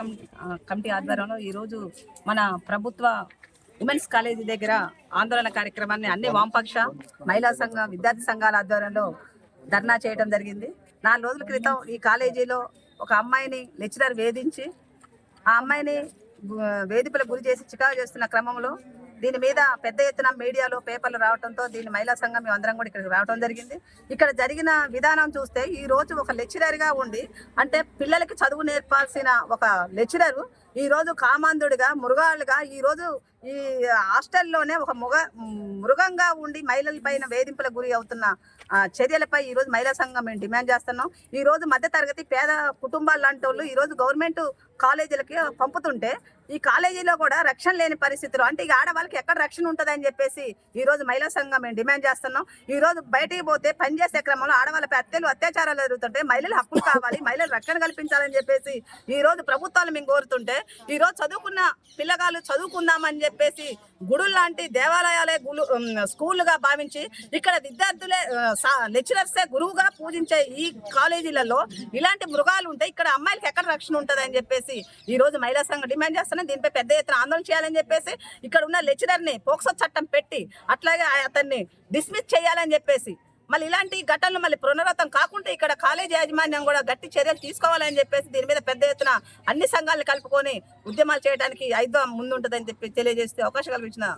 Committee committee ఆధ్వర్యంలో ఈరోజు మన ప్రభుత్వ ఉమెన్స్ కాలేజీ దగ్గర ఆందోళన కార్యక్రమాన్ని అన్ని వామపక్ష మహిళా సంఘ విద్యార్థి సంఘాల ఆధ్వర్యంలో ధర్నా చేయడం జరిగింది. నాలుగు రోజుల క్రితం ఈ కాలేజీలో ఒక అమ్మాయిని లెక్చరర్ వేధించి ఆ అమ్మాయిని గు- గురి చేసి చికాకు చేస్తున్న క్రమంలో దీని మీద పెద్ద ఎత్తున మీడియాలో పేపర్లు రావడంతో దీని మహిళా సంఘం మేము అందరం కూడా ఇక్కడికి రావడం జరిగింది. ఇక్కడ జరిగిన విధానం చూస్తే ఈ రోజు ఒక లెక్చరర్గా ఉండి అంటే పిల్లలకి చదువు నేర్పాల్సిన ఒక లెక్చరరు ఈ రోజు కామాంధుడిగా మృగాలుగా ఈ రోజు ఈ హాస్టల్లోనే ఒక మృగ మృగంగా ఉండి మహిళల పైన వేధింపులకు గురి అవుతున్న ఆ, చర్యలపై ఈ రోజు మహిళా సంఘం మేము డిమాండ్ చేస్తున్నాం. ఈ రోజు మధ్యతరగతి పేద కుటుంబాలు లాంటి వాళ్ళు ఈ రోజు గవర్నమెంట్ కాలేజీలకి పంపుతుంటే ఈ కాలేజీలో కూడా రక్షణ లేని పరిస్థితులు. అంటే ఈ ఆడవాళ్ళకి ఎక్కడ రక్షణ ఉంటుందని చెప్పేసి ఈ రోజు మహిళా సంఘం మేము డిమాండ్ చేస్తున్నాం. ఈ రోజు బయటికి పోతే పనిచేసే క్రమంలో ఆడవాళ్ళపై హత్యలు అత్యాచారాలు జరుగుతుంటే మహిళల హక్కులు కావాలి మహిళలు రక్షణ కల్పించాలని చెప్పేసి ఈ రోజు ప్రభుత్వాలు మేము కోరుతుంటే ఈ రోజు చదువుకున్న పిల్లగాళ్ళు చదువుకుందామని చెప్పేసి గుడులు లాంటి దేవాలయాలే గులు స్కూల్గా స్కూళ్ళుగా భావించి ఇక్కడ విద్యార్థులే లెక్చరర్సే గురువుగా పూజించే ఈ కాలేజీలలో ఇలాంటి మృగాలు ఉంటాయి ఇక్కడ అమ్మాయిలకి ఎక్కడ రక్షణ ఉంటుంది అని చెప్పేసి ఈ రోజు మహిళా సంఘం డిమాండ్ చేస్తున్నాం దీనిపై పెద్ద ఎత్తున ఆందోళన చేయాలని చెప్పేసి ఇక్కడ ఉన్న లెక్చరర్ని పోక్సో చట్టం పెట్టి అట్లాగే అతన్ని డిస్మిస్ చేయాలని చెప్పేసి మళ్ళీ ఇలాంటి ఘటనలు మళ్ళీ పునరావృతం కాకుండా ఇక్కడ కాలేజీ యాజమాన్యం కూడా గట్టి చర్యలు తీసుకోవాలని చెప్పేసి దీని మీద పెద్ద ఎత్తున అన్ని సంఘాలను కలుపుకొని ఉద్యమాలు చేయడానికి ఐదో ముందుంటుందని చెప్పి తెలియజేస్తే అవకాశం కల్పించిన